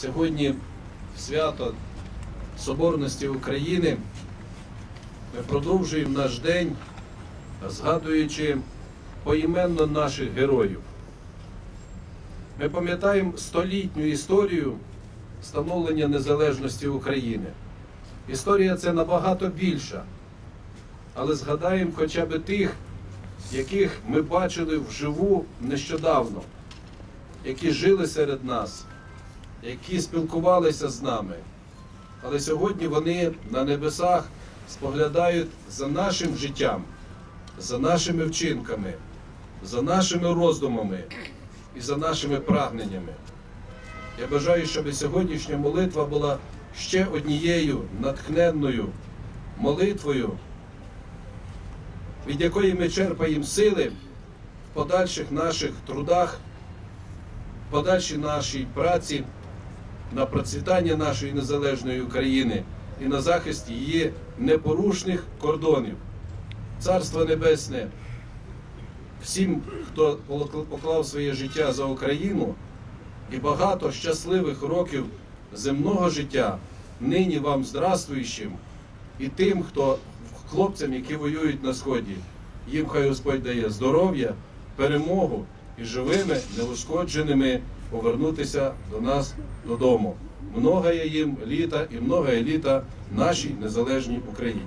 Сьогодні свято Соборності України ми продовжуємо наш день, згадуючи поіменно наших героїв. Ми пам'ятаємо столітню історію становлення незалежності України. Історія це набагато більша. Але згадаємо хоча б тих, яких ми бачили вживу нещодавно, які жили серед нас, які спілкувалися з нами. Але сьогодні вони на небесах споглядають за нашим життям, за нашими вчинками, за нашими роздумами і за нашими прагненнями. Я бажаю, щоб сьогоднішня молитва була ще однією натхненною молитвою, від якої ми черпаємо сили в подальших наших трудах, в подальшій нашій праці на процвітання нашої незалежної України і на захист її непорушних кордонів. Царство Небесне всім, хто поклав своє життя за Україну, і багато щасливих років земного життя нині вам здравствуючим і тим, хто хлопцям, які воюють на сході. Їм хай Господь дає здоров'я, перемогу і живими, неушкодженими повернутися до нас додому. Многоє їм літа і многоє літа нашій незалежній Україні.